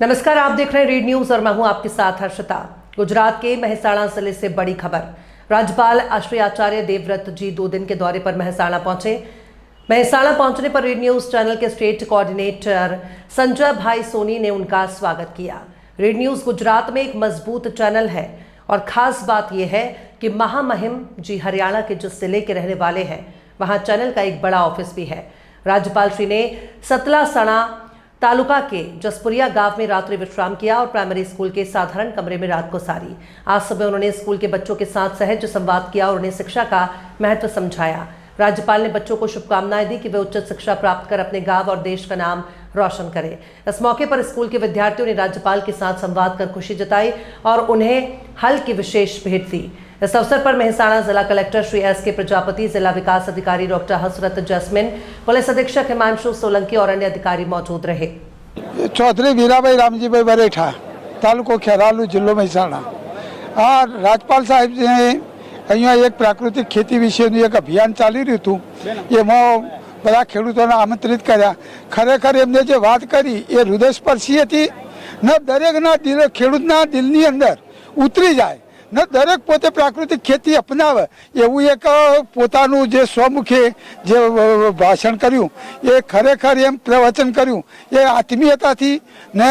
नमस्कार, आप देख रहे हैं रीड न्यूज़ और मैं हूँ आपके साथ हर्षिता। गुजरात के महसाणा ज़िले से बड़ी खबर। राज्यपाल आश्रय आचार्य देवव्रत जी दो दिन के दौरे पर महसाणा पहुँचे। महसाणा पहुँचने पर रीड न्यूज़ चैनल के स्टेट कोऑर्डिनेटर संजय भाई सोनी ने उनका स्वागत किया। रीड न्यूज़ गुजरात में एक मज़बूत चैनल है और खास बात यह है कि महामहिम जी हरियाणा के जिस ज़िले के रहने वाले हैं, वहाँ चैनल का एक बड़ा ऑफ़िस भी है। राज्यपाल श्री ने सतला सणा तालुका के जसपुरिया गाँव में रात्रि विश्राम किया और प्राइमरी स्कूल के साधारण कमरे में रात को सारी। आज सुबह उन्होंने स्कूल के बच्चों के साथ सहज संवाद किया और उन्हें शिक्षा का महत्व समझाया। राज्यपाल ने बच्चों को शुभकामनाएँ दी कि वे उच्च शिक्षा प्राप्त कर अपने गाँव और देश का नाम रोशन करें। इस मौके पर स्कूल के विद्यार्थियों ने राज्यपाल के साथ संवाद कर खुशी जताई और उन्हें हल की विशेष भेंट दी। इस अवसर पर मेहसाणा जिला कलेक्टर श्री एस के प्रजापति, जिला विकास अधिकारी डॉक्टर हसरत जैस्मिन, पुलिस अधीक्षक हिमांशु सोलंकी और अन्य अधिकारी मौजूद रहे। चौधरी वीरा भाई रामजी भाई बरेठा तालुको खेरालू, जिलो मेहसाणा। और राज्यपाल साहब जी અહીંયા એક પ્રાકૃતિક ખેતી વિશેનું એક અભિયાન ચાલી રહ્યું હતું. એમાં બધા ખેડૂતોને આમંત્રિત કર્યા. ખરેખર એમને જે વાત કરી એ હૃદયસ્પર્શી હતી. ન દરેકના દિલ ખેડૂતના દિલની અંદર ઉતરી જાય. ન દરેક પોતે પ્રાકૃતિક ખેતી અપનાવે. એવું એક પોતાનું જે સ્વમુખે જે ભાષણ કર્યું, એ ખરેખર એમ પ્રવચન કર્યું, એ આત્મીયતાથી ને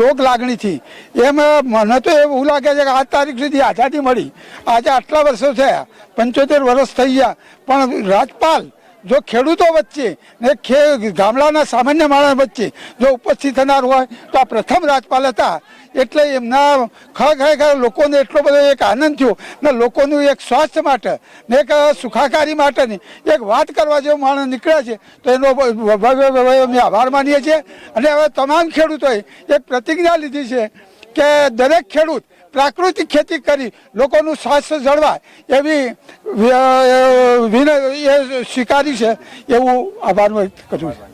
લોક લાગણીથી. એમ મને તો એવું લાગે છે કે આ તારીખ સુધી આઝાદી મળી. આજે આટલા વર્ષો થયા, પંચોતેર વર્ષ થઈ ગયા, પણ રાજપાલ જો ખેડૂતો વચ્ચે ને ખે ગામડાના સામાન્ય માણસ વચ્ચે જો ઉપસ્થિત થનાર હોય તો આ પ્રથમ રાજપાલ હતા. એટલે એમના ખરેખર લોકોને એટલો બધો એક આનંદ થયો ને લોકોનું એક સ્વાસ્થ્ય માટે ને એક સુખાકારી માટેની એક વાત કરવા જેવો માણસ નીકળે છે, તો એનો અમે આભાર માનીએ છીએ. અને હવે તમામ ખેડૂતોએ એક પ્રતિજ્ઞા લીધી છે કે દરેક ખેડૂત પ્રાકૃતિક ખેતી કરી લોકોનું સ્વાસ્થ્ય જળવાય એવી એ સ્વીકારી છે, એવું આભાર વ્યક્ત કરું છું.